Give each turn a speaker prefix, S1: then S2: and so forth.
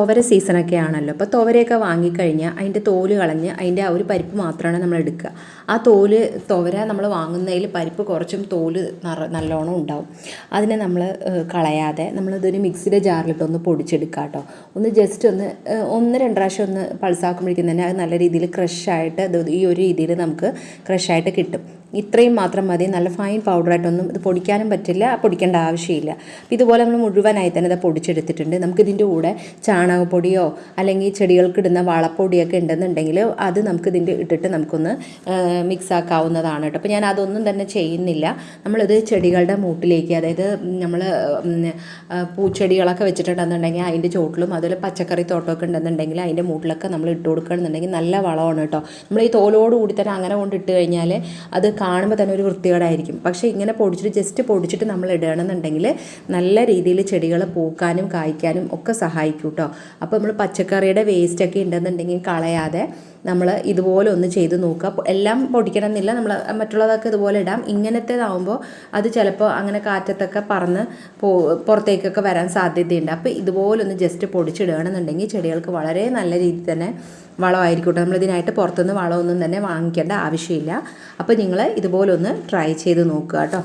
S1: തുവര സീസണൊക്കെ ആണല്ലോ. അപ്പോൾ തുവരയൊക്കെ വാങ്ങിക്കഴിഞ്ഞാൽ അതിന്റെ തോൽ കളഞ്ഞ് അതിന്റെ ആ ഒരു പരിപ്പ് മാത്രമാണ് നമ്മൾ എടുക്കുക. ആ തോൽ തുവര നമ്മൾ വാങ്ങുന്നതിൽ പരിപ്പ് കുറച്ചും തോൽ നിറ നല്ലോണം ഉണ്ടാവും. അതിനെ നമ്മൾ കളയാതെ നമ്മളിതൊരു മിക്സിയുടെ ജാറിലിട്ടൊന്ന് പൊടിച്ചെടുക്കുക കേട്ടോ. ഒന്ന് ജസ്റ്റ് ഒന്ന് ഒന്ന് രണ്ട് പ്രാവശ്യം ഒന്ന് പൾസാക്കുമ്പോഴേക്കും തന്നെ അത് നല്ല രീതിയിൽ ക്രഷായിട്ട് ഈ ഒരു രീതിയിൽ നമുക്ക് ക്രഷായിട്ട് കിട്ടും. ഇത്രയും മാത്രം മതി. നല്ല ഫൈൻ പൗഡറായിട്ടൊന്നും ഇത് പൊടിക്കാനും പറ്റില്ല. പൊടിക്കേണ്ട ആവശ്യമില്ല. അപ്പോൾ ഇതുപോലെ നമ്മൾ മുഴുവനായി തന്നെ ഇത് പൊടിച്ചെടുത്തിട്ടുണ്ട്. നമുക്കിതിന്റെ കൂടെ ചാണകപ്പൊടിയോ അല്ലെങ്കിൽ ചെടികൾക്ക് ഇടുന്ന വളപ്പൊടിയൊക്കെ ഉണ്ടെന്നുണ്ടെങ്കിൽ അത് നമുക്കിതിന്റെ ഇട്ടിട്ട് നമുക്കൊന്ന് മിക്സ് ആക്കാവുന്നതാണ് കേട്ടോ. അപ്പോൾ ഞാൻ അതൊന്നും തന്നെ ചെയ്യുന്നില്ല. നമ്മളിത് ചെടികളുടെ മൂട്ടിലേക്ക് അതായത് നമ്മൾ പൂച്ചെടികളൊക്കെ വെച്ചിട്ടുണ്ടെന്നുണ്ടെങ്കിൽ അതിന്റെ ചോട്ടിലും അതുപോലെ പച്ചക്കറി തോട്ടമൊക്കെ ഉണ്ടെന്നുണ്ടെങ്കിൽ അതിന്റെ മൂട്ടിലൊക്കെ നമ്മൾ ഇട്ട് കൊടുക്കുകയാണെന്നുണ്ടെങ്കിൽ നല്ല വളമാണ് കേട്ടോ. നമ്മൾ ഈ തോലോട് കൂടി തന്നെ അങ്ങനെ കൊണ്ട് ഇട്ട് കഴിഞ്ഞാൽ അത് കാണുമ്പോൾ തന്നെ ഒരു വൃത്തികേടായിരിക്കും. പക്ഷേ ഇങ്ങനെ പൊടിച്ചിട്ട് ജസ്റ്റ് പൊടിച്ചിട്ട് നമ്മൾ ഇടുകയാണെന്നുണ്ടെങ്കിൽ നല്ല രീതിയിൽ ചെടികൾ പൂക്കാനും കായ്ക്കാനും ഒക്കെ സഹായിക്കും കേട്ടോ അപ്പോൾ നമ്മൾ പച്ചക്കറിയുടെ വേസ്റ്റൊക്കെ ഉണ്ടെന്നുണ്ടെങ്കിൽ കളയാതെ നമ്മൾ ഇതുപോലെ ഒന്ന് ചെയ്ത് നോക്കുക. എല്ലാം പൊടിക്കണം എന്നില്ല നമ്മൾ മറ്റുള്ളതൊക്കെ ഇതുപോലെ ഇടാം. ഇങ്ങനത്തേതാവുമ്പോൾ അത് ചിലപ്പോൾ അങ്ങനെ കാറ്റത്തൊക്കെ പറന്ന് പോ പുറത്തേക്കൊക്കെ വരാൻ സാധ്യതയുണ്ട്. അപ്പോൾ ഇതുപോലെ ഒന്ന് ജസ്റ്റ് പൊടിച്ചിടുകയാണെന്നുണ്ടെങ്കിൽ ചെടികൾക്ക് വളരെ നല്ല രീതിയിൽ തന്നെ വളമായിരിക്കും. നമ്മൾ നമ്മളിതിനായിട്ട് പുറത്തുനിന്ന് വളമൊന്നും തന്നെ വാങ്ങിക്കേണ്ട ആവശ്യമില്ല. അപ്പോൾ നിങ്ങൾ ഇതുപോലെ ഒന്ന് ട്രൈ ചെയ്ത് നോക്കുക കേട്ടോ.